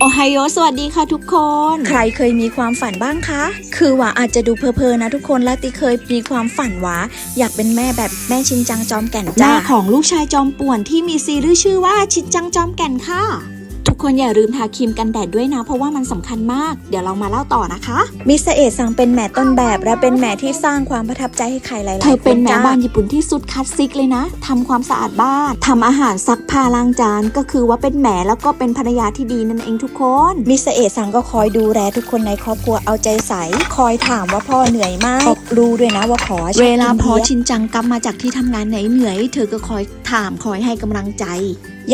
โอไฮโอสวัสดีค่ะทุกคน ใครเคยมีความฝันบ้างคะ คือว่าอาจจะดูเพลินๆนะทุกคนและติเคยมีความฝันว่าอยากเป็นแม่แบบแม่ชินจังจอมแก่นแม่จ้าของลูกชายจอมป่วนที่มีซีรีส์ชื่อว่าชิดจังจอมแก่นค่ะ ทุกคนอย่าลืมทาครีมกันแดดด้วยนะ เพราะว่ามันสำคัญมาก เดี๋ยวเรามาเล่าต่อนะคะมิสเอะซังเป็นแม่ต้นแบบ และเป็นแม่ที่สร้างความประทับใจให้ใครหลายๆเธอเป็นคแม่จ้าบ้านญี่ปุ่นที่สุดคลาสสิกเลยนะทำความสะอาดบ้านทำอาหารซักผ้าล้างจานก็คือว่าเป็นแม่แล้วก็เป็นภรรยาที่ดีนั่นเองทุกคนมิสเอะซังก็คอยดูแลทุกคนในครอบครัวเอาใจใส่คอยถามว่าพ่อเหนื่อยมากบอกรู้ด้วยนะว่าขอชอบเวลาพอกินบียร์ชินจังกลับมาจากที่ทำงานไหนเหนื่อยๆเธอก็คอยถามคอยให้กำลังใจ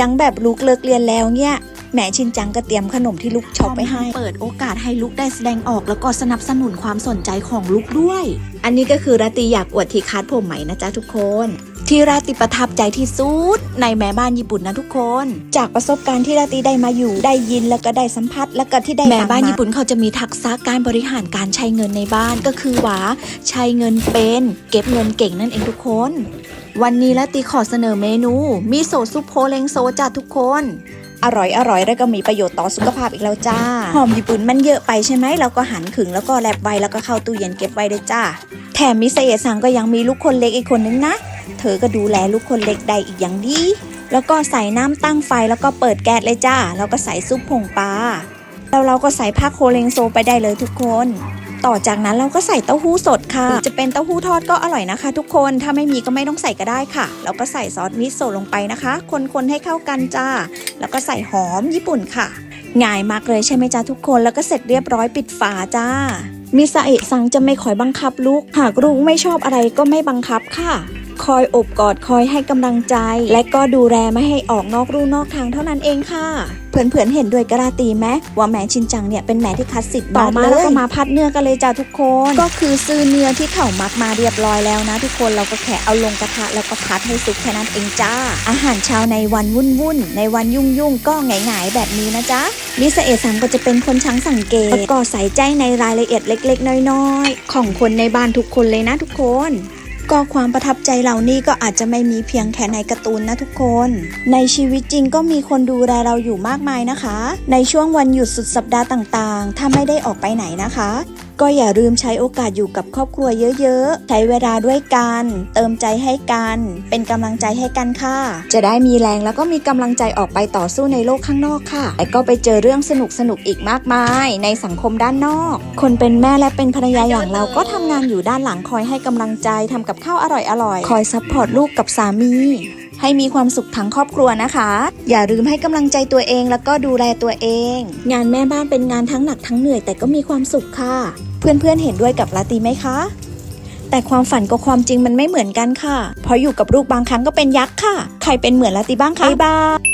ยังแบบลูกเลิกเรียนแล้วเนี่ย แม่ชินจังก็เตรียมขนมที่ลูกชอบไปให้ เปิดโอกาสให้ลูกได้แสดงออกแล้วก็สนับสนุนความสนใจของลูกด้วย อันนี้ก็คือราตรีอยากอวดที่คาดผมใหม่นะจ๊ะทุกคน ที่ราตรีประทับใจที่สุดในแม่บ้านญี่ปุ่นนะทุกคน จากประสบการณ์ที่ราตรีได้มาอยู่ได้ยินแล้วก็ได้สัมผัสแล้วก็ที่ได้แม่ฟังบ้านมญี่ปุ่นเขาจะมีทักษะการบริหารการใช้เงินในบ้านก็คือว่าใช้เงินเป็น เก็บเงินเก่งนั่นเองทุกคน วันนี้ละตีขอเสนอเมนูมิโซะซุปโพเลงโซจ้าทุกคน อร่อยอร่อยแล้วก็มีประโยชน์ต่อสุขภาพอีกแล้วจ้า หอมญี่ปุ่นมันเยอะไปใช่ไหมเราก็หันขึงแล้วก็แลบไว้แล้วก็เข้าตู้เย็นเก็บไว้เลยจ้า แถมมิเซเอะซังก็ยังมีลูกคนเล็กอีกคนนึงนะ เธอก็ดูแลลูกคนเล็กได้อีกอย่างดี แล้วก็ใส่น้ำตั้งไฟแล้วก็เปิดแก๊สเลยจ้า แล้วก็ใส่ซุปผงปลาแล้วเราก็ใส่ผ้าโคเรงโซไปได้เลยทุกคน ต่อจากนั้นเราก็ใส่เต้าหู้สดค่ะหรือจะเป็นเต้าหู้ทอดก็อร่อยนะคะ ทุกคนถ้าไม่มีก็ไม่ต้องใส่ก็ได้ค่ะ แล้วก็ใส่ซอสมิโซะลงไปนะคะ คนๆให้เข้ากันจ้า แล้วก็ใส่หอมญี่ปุ่นค่ะ ง่ายมากเลยใช่ไหมจ้าทุกคนแล้วก็เสร็จเรียบร้อยปิดฝาจ้ามิซาเอะซังจะไม่คอยบังคับลูก หากลูกไม่ชอบอะไรก็ไม่บังคับค่ะ คอยอบกอดคอยให้กำลังใจ และก็ดูแลไม่ให้ออกนอกรูนอกทางเท่านั้นเองค่ะเพื่อนๆเห็นด้วยกระตีไหมว่าแม่ชินจังเนี่ยเป็นแม่ที่คลาสสิกต่ต่ออมามาแล้แล้ววก็ก็มามาพัดเนื้อกันเลยจ้าทุกคน ก็คือซื้อเนื้อที่เขามักมาเรียบร้อยแล้วนะ ทุกคนเราก็แค่เอาลงกระทะแล้วก็พัดให้สุกแค่นั้นเองจ้า อาหารเช้าในวันวุ่นวุ่นๆในวันยุ่งยุ่งๆก็หงายๆแบบนี้นะจ๊ะมิสเอะซังก็จะเป็นคนช่างสังเกตแล้วก็ใส่ใจในรายละเอียดเล็ก ๆ น้อยๆ ของคนในบ้านทุกคนเลยนะทุกคน ก็ความประทับใจเหล่านี้ก็อาจจะไม่มีเพียงแค่ในการ์ตูนนะทุกคน ในชีวิตจริงก็มีคนดูแลเราอยู่มากมายนะคะ ในช่วงวันหยุดสุดสัปดาห์ต่างๆ ถ้าไม่ได้ออกไปไหนนะคะ ก็อย่าลืมใช้โอกาสอยู่กับครอบครัวเยอะๆ ใช้เวลาด้วยกัน เติมใจให้กัน เป็นกำลังใจให้กันค่ะ จะได้มีแรงแล้วก็มีกำลังใจออกไปต่อสู้ในโลกข้างนอกค่ะและก็ไปเจอเรื่องสนุกๆอีกมากมาย ในสังคมด้านนอก คนเป็นแม่และเป็นภรรยาอย่างเราก็ทำงานอยู่ด้านหลังคอยให้กำลังใจทำกับข้าวอร่อยๆ คอยซัพพอร์ตลูกกับสามีให้มีความสุขทั้งครอบครัวนะคะ อย่าลืมให้กำลังใจตัวเองแล้วก็ดูแลตัวเอง งานแม่บ้านเป็นงานทั้งหนักทั้งเหนื่อยแต่ก็มีความสุขค่ะ เพื่อนๆเห็นด้วยกับลาตีไหมคะ แต่ความฝันกับความจริงมันไม่เหมือนกันค่ะ เพราะอยู่กับลูกบางครั้งก็เป็นยักษ์ค่ะ ใครเป็นเหมือนลาตีบ้างคะบ๊ายบาย